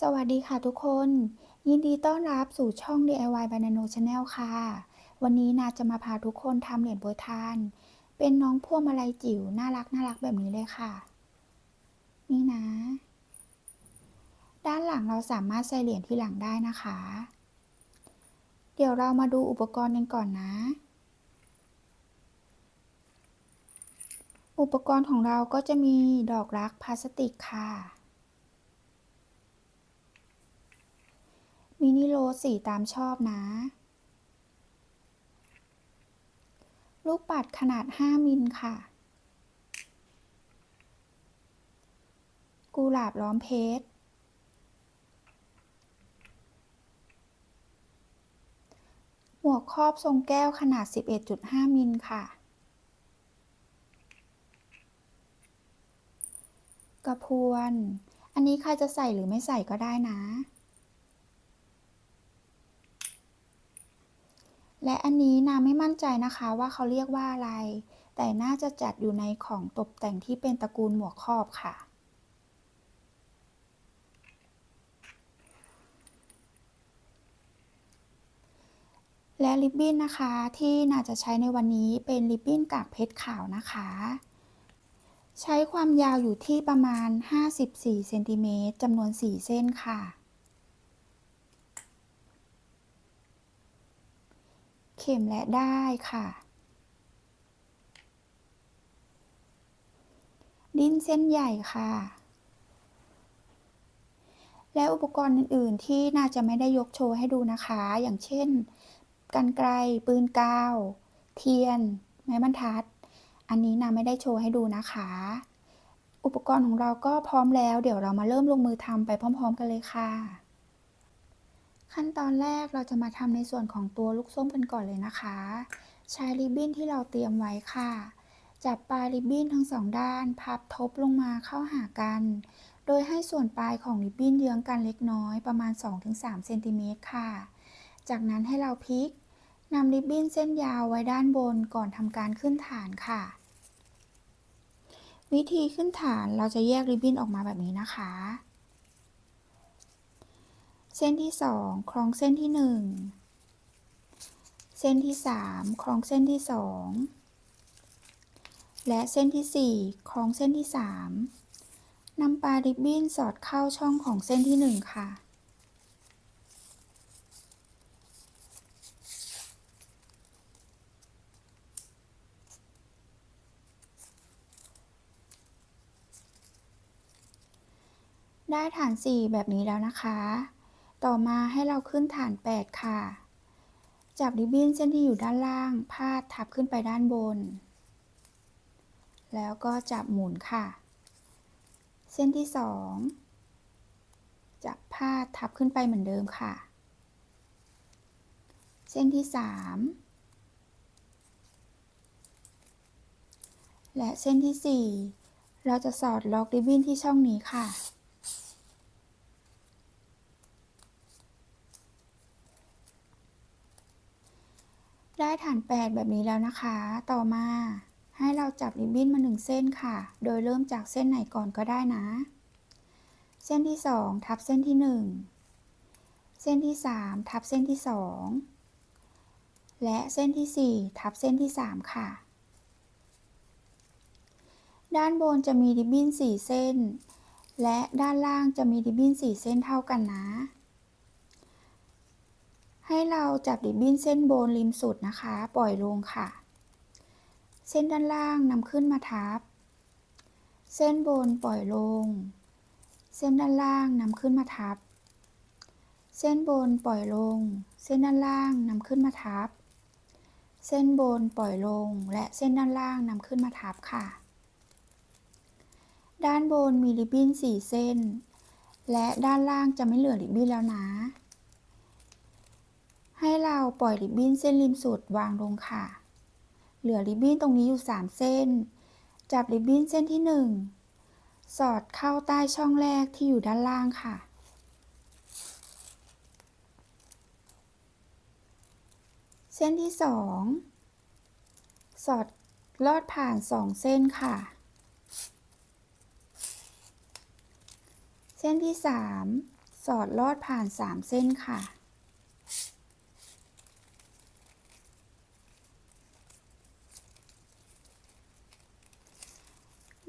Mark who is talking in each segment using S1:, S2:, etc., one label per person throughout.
S1: สวัสดีค่ะทุกคน ยินดีต้อนรับสู่ช่อง DIY by Nano Channel ค่ะ วันนี้นาจะมาพาทุกคนทำเหรียญโปรยทาน เป็นน้องพวงมาลัยจิ๋วน่ารักน่ารักแบบนี้เลยค่ะ นี่นะ ด้านหลังเราสามารถใส่เหรียญที่หลังได้นะคะ เดี๋ยวเรามาดูอุปกรณ์กันก่อนนะ อุปกรณ์ของเราก็จะมีดอกรักพลาสติกค่ะ มินิโรสสีตามชอบนะ ลูกปัดขนาด 5 มิลค่ะ กุหลาบล้อมเพชร หมวกครอบทรงแก้วขนาด 11.5 มิลค่ะ กระพวน อันนี้ใครจะใส่หรือไม่ใส่ก็ได้นะ และอันนี้นาไม่มั่นใจนะคะว่าเขาเรียกว่าอะไร แต่น่าจะจัดอยู่ในของตกแต่งที่เป็นตระกูลหมวกครอบค่ะ และริบบิ้นนะคะที่นาจะใช้ในวันนี้เป็นริบบิ้นกากเพชรขาวนะคะ ใช้ความยาวอยู่ที่ประมาณ 54เซนติเมตรจำนวน 4 เส้นค่ะ เข็มและได้ค่ะ ดิ้นเส้นใหญ่ค่ะ และอุปกรณ์อื่น ๆ ที่น่าจะไม่ได้ยกโชว์ให้ดูนะคะ อย่างเช่นกันไกล ปืนกาว เทียน ไม้บรรทัด อันนี้นาไม่ได้โชว์ให้ดูนะคะ อุปกรณ์ของเราก็พร้อมแล้ว เดี๋ยวเรามาเริ่มลงมือทำไปพร้อม ๆ กันเลยค่ะ ขั้นตอนแรกเราจะมาทำในส่วนของตัวลูกส้มกันก่อนเลยนะคะ ใช้ริบบิ้นที่เราเตรียมไว้ค่ะ จับปลายริบบิ้นทั้งสองด้าน พับทบลงมาเข้าหากัน โดยให้ส่วนปลายของริบบิ้นเยื้องกันเล็กน้อยประมาณ 2-3เซนติเมตรค่ะ จากนั้นให้เราพลิกนำริบบิ้นเส้นยาวไว้ด้านบนก่อนทำการขึ้นฐานค่ะ วิธีขึ้นฐานเราจะแยกริบบิ้นออกมาแบบนี้นะคะ เส้นที่2คล้องเส้นที่1เส้นที่3คล้องเส้นที่2และเส้นที่4คล้องเส้นที่3นำปลาริบบิ้นสอดเข้าช่องของเส้นที่1ค่ะได้ฐาน 4 แบบนี้แล้วนะคะ ต่อมาให้เราขึ้นฐาน 8 ค่ะ จับริบบิ้นเส้นที่อยู่ด้านล่าง พาดทับขึ้นไปด้านบน แล้วก็จับหมุนค่ะ เส้นที่ 2 จับพาดทับขึ้นไปเหมือนเดิมค่ะ เส้นที่ 3 และเส้นที่ 4 เราจะสอดล็อกริบบิ้นที่ช่องนี้ค่ะ ได้ฐาน 8 แบบนี้แล้วนะคะ ต่อมาให้เราจับริบบิ้นมา 1 เส้นค่ะ โดยเริ่มจากเส้นไหนก่อนก็ได้นะ เส้นที่ 2 ทับเส้นที่ 1 เส้นที่ 3 ทับเส้นที่ 2 และเส้นที่ 4 ทับเส้นที่ 3 ค่ะ ด้านบนจะมีริบบิ้น 4 เส้น และด้านล่างจะมีริบบิ้น 4 เส้นเท่ากันนะ ให้เราจับริบบิ้นเส้นบนริมสุดนะคะ ปล่อยลงค่ะ เส้นด้านล่างนำขึ้นมาทับ เส้นบนปล่อยลง เส้นด้านล่างนำขึ้นมาทับ เส้นบนปล่อยลง เส้นด้านล่างนำขึ้นมาทับ เส้นบนปล่อยลง และเส้นด้านล่างนำขึ้นมาทับค่ะ ด้านบนมีริบบิ้น4เส้น และด้านล่างจะไม่เหลือริบบิ้นแล้วนะ ให้เราปล่อยริบบิ้นเส้นริมสุดวางลงค่ะ เหลือริบบิ้นตรงนี้อยู่ 3 เส้น จับริบบิ้นเส้นที่ 1 สอดเข้าใต้ช่องแรกที่อยู่ด้านล่างค่ะ เส้นที่ 2 สอดลอดผ่าน 2 เส้นค่ะ เส้นที่ 3 สอดลอดผ่าน 3 เส้นค่ะ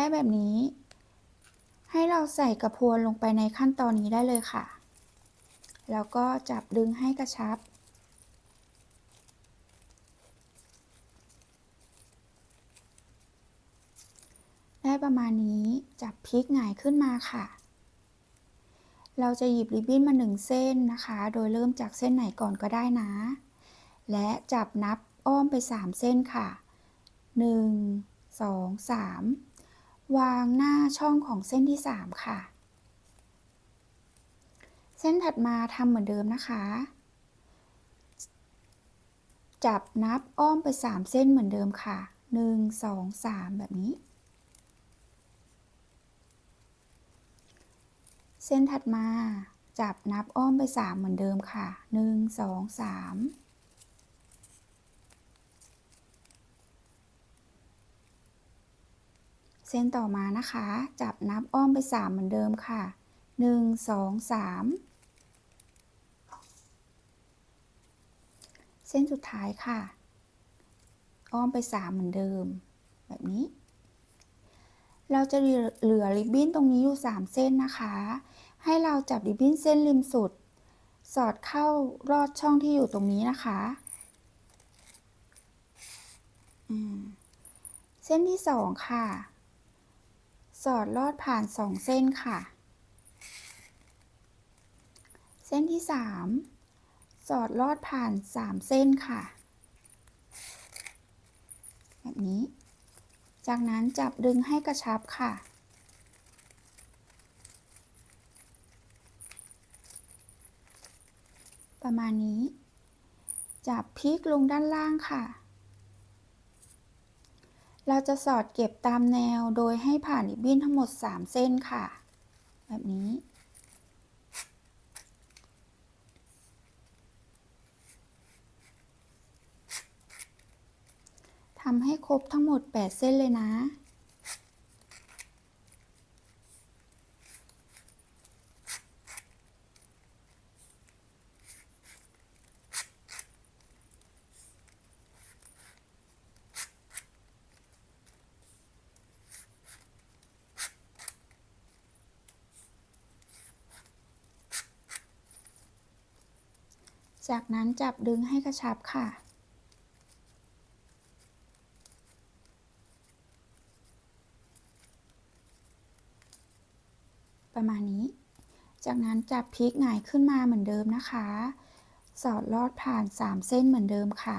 S1: ได้แบบนี้ ให้เราใส่กระพวนลงไปในขั้นตอนนี้ได้เลยค่ะ แล้วก็จับดึงให้กระชับ ได้ประมาณนี้จับพลิกหงายขึ้นมาค่ะ เราจะหยิบริบบิ้นมาหนึ่งเส้นนะคะ โดยเริ่มจากเส้นไหนก่อนก็ได้นะ และจับนับอ้อมไป 3 เส้นค่ะ 1 2 3 วางหน้าช่องของเส้นที่ 3 ค่ะ เส้นถัดมาทำเหมือนเดิมนะคะ จับนับอ้อมไป 3 เส้นเหมือนเดิมค่ะ 1 2 3 แบบนี้ เส้นถัดมาจับนับอ้อมไป 3 เหมือนเดิมค่ะ 1 2 3 เส้นต่อมานะคะ จับนับอ้อมไป 3 เหมือนเดิมค่ะ 1 2 3 เส้นสุดท้ายค่ะ อ้อมไป 3 เหมือนเดิม แบบนี้ เราจะเหลือริบบิ้นตรงนี้อยู่ 3 เส้นนะคะ ให้เราจับริบบิ้นเส้นริมสุด สอดเข้ารอดช่องที่อยู่ตรงนี้นะคะเส้นที่2ค่ะ สอดลอดผ่าน2เส้นค่ะ เส้นที่3สอดลอดผ่าน3เส้นค่ะ แบบนี้ จากนั้นจับดึงให้กระชับค่ะ ประมาณนี้ จับพลิกลงด้านล่างค่ะ เราจะสอดเก็บตามแนวโดยให้ผ่านริบบิ้นทั้งหมด 3 เส้นค่ะ แบบนี้ ทำให้ครบทั้งหมด 8 เส้นเลยนะ จากนั้นจับดึงให้กระชับค่ะ ประมาณนี้ จากนั้นจับพลิกหงายขึ้นมาเหมือนเดิมนะคะ สอดลอดผ่าน 3 เส้นเหมือนเดิมค่ะ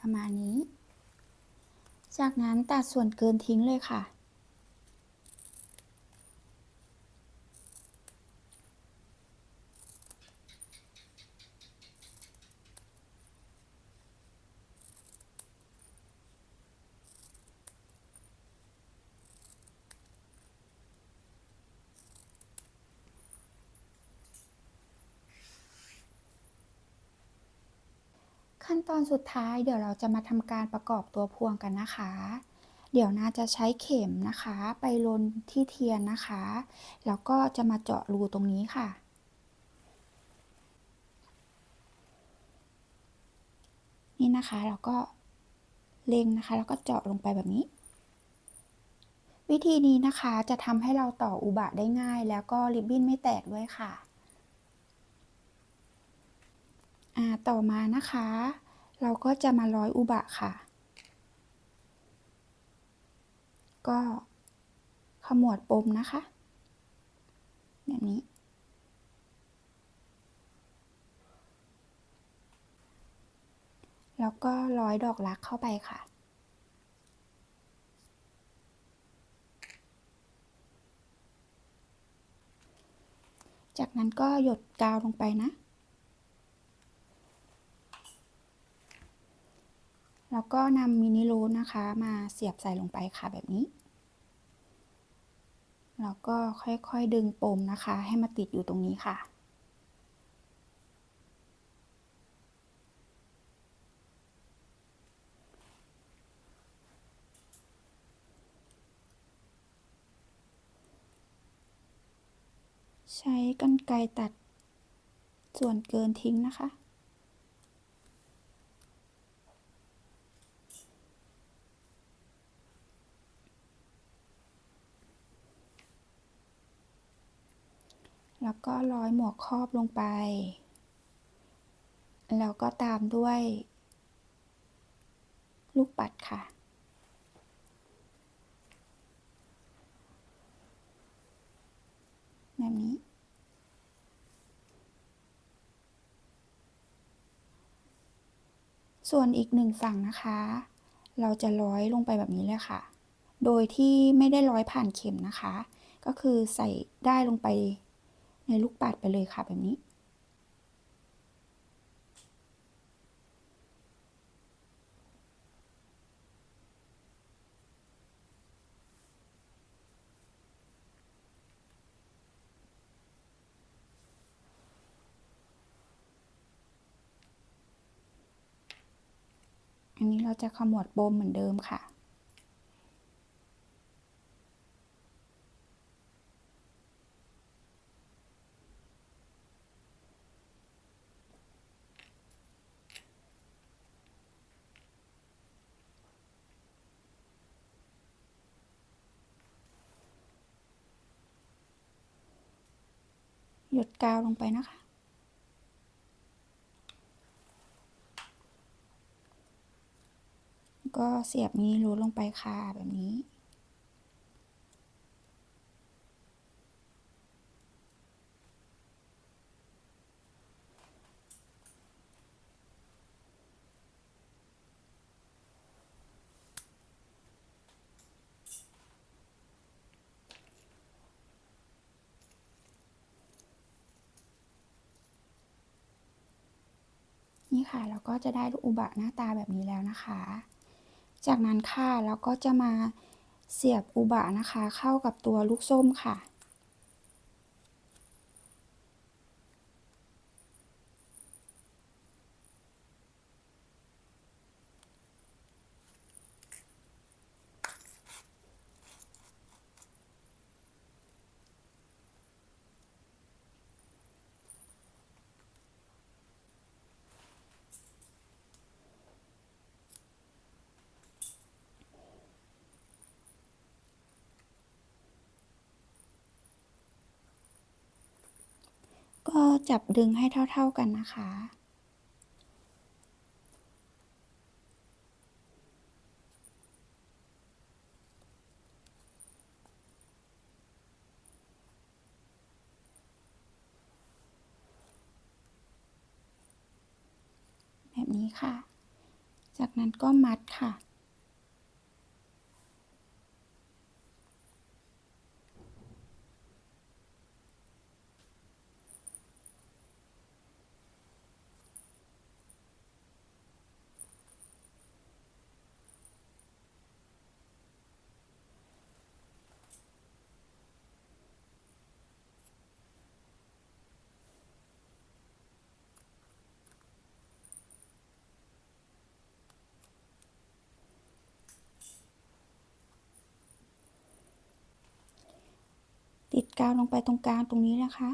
S1: ประมาณนี้ จากนั้นตัดส่วนเกินทิ้งเลยค่ะ ขั้นตอนสุดท้ายเดี๋ยวเราจะมาทำการประกอบตัวพวงกันนะคะ เดี๋ยวน่าจะใช้เข็มนะคะ ไปลนที่เทียนนะคะ แล้วก็จะมาเจาะรูตรงนี้ค่ะนี่นะคะแล้วก็เล็งนะคะ แล้วก็เจาะลงไปแบบนี้ วิธีนี้นะคะจะทำให้เราต่ออุบะได้ง่าย แล้วก็ริบบิ้นไม่แตกด้วยค่ะ อ่า ต่อมานะคะ เราก็จะมาร้อยอุบะค่ะ ก็ขมวดปมนะคะ แบบนี้ แล้วก็ร้อยดอกรักเข้าไปค่ะ จากนั้นก็หยดกาวลงไปนะ แล้วก็นำมินิโรสนะคะ มาเสียบใส่ลงไปค่ะแบบนี้ แล้วก็ค่อยๆดึงปมนะคะ ให้มาติดอยู่ตรงนี้ค่ะใช้กรรไกรตัดส่วนเกินทิ้งนะคะ ก็ร้อยหมวกครอบลงไป แล้วก็ตามด้วย ลูกปัดค่ะ แบบนี้ ส่วนอีกหนึ่งฝั่งนะคะ เราจะร้อยลงไปแบบนี้เลยค่ะ โดยที่ไม่ได้ร้อยผ่านเข็มนะคะ ก็คือใส่ได้ลงไป ในลูกปัดไปเลยค่ะแบบนี้ อันนี้เราจะขมวดปมเหมือนเดิมค่ะ หยดกาวลงไปนะคะ ก็เสียบนี้รูลงไปค่ะแบบนี้ นี่ค่ะเราก็จะได้ลูกอุบะหน้าตาแบบนี้แล้วนะคะ จากนั้นค่ะเราก็จะมาเสียบอุบะนะคะ เข้ากับตัวลูกส้มค่ะ ก็ จับดึงให้เท่า ๆกันนะคะ แบบนี้ค่ะ จากนั้นก็มัดค่ะ ติดกาวลงไปตรงกลางตรงนี้นะคะ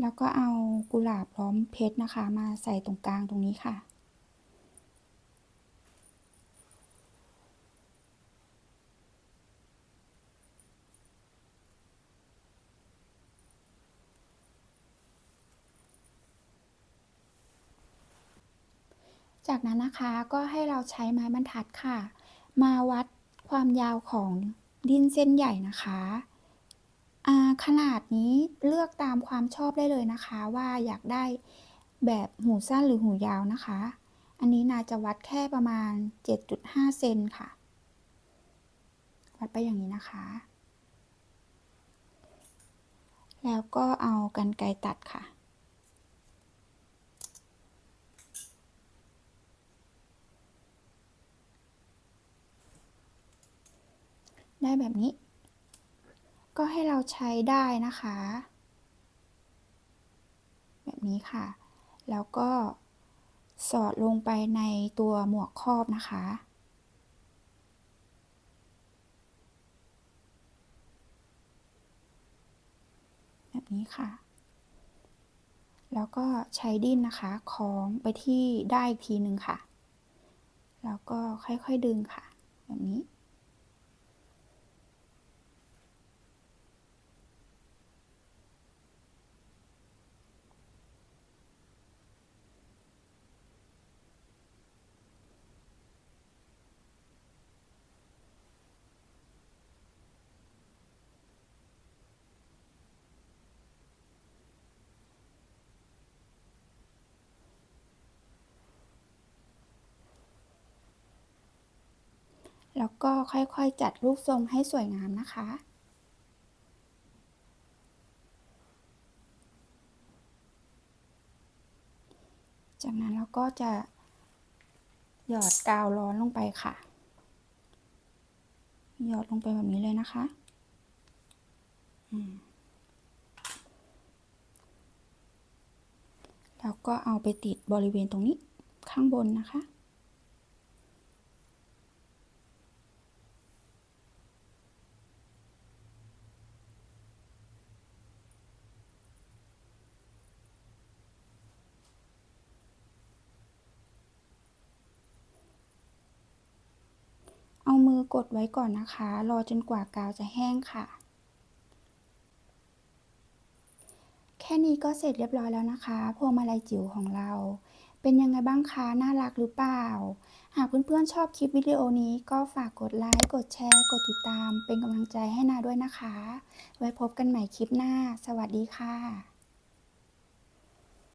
S1: แล้วก็เอากุหลาบพร้อมเพชรนะคะ มาใส่ตรงกลางตรงนี้ค่ะ จากนั้นนะคะก็ให้เราใช้ไม้บรรทัดค่ะ มาวัดความยาวของดินเส้นใหญ่นะคะขนาดนี้เลือกตามความชอบได้เลยนะคะ ว่าอยากได้แบบหูสั้นหรือหูยาวนะคะ อันนี้นาจะวัดแค่ประมาณ 7.5 เซนค่ะ วัดไปอย่างนี้นะคะ แล้วก็เอากรรไกตัดค่ะ ได้แบบนี้ ก็ให้เราใช้ได้นะคะ แบบนี้ค่ะ แล้วก็สอดลงไปในตัวหมวกครอบนะคะ แบบนี้ค่ะ แล้วก็ใช้ดิ้นนะคะคล้องไปที่ได้อีกทีหนึ่งค่ะ แล้วก็ค่อยๆดึงค่ะ แบบนี้ แล้วก็ค่อยๆจัดรูปทรงให้สวยงามนะคะ จากนั้นเราก็จะหยอดกาวร้อนลงไปค่ะ หยอดลงไปแบบนี้เลยนะคะแล้วก็เอาไปติดบริเวณตรงนี้ข้างบนนะคะ มือกดไว้ก่อนนะคะ รอจนกว่ากาวจะแห้งค่ะ แค่นี้ก็เสร็จเรียบร้อยแล้วนะคะพวงมาลัยจิ๋วของเรา เป็นยังไงบ้างคะน่ารักหรือเปล่า หากเพื่อนๆชอบคลิปวิดีโอนี้ก็ฝากกดไลค์กดแชร์ กดติดตาม เป็นกำลังใจให้นาด้วยนะคะ ไว้พบกันใหม่คลิปหน้า สวัสดีค่ะ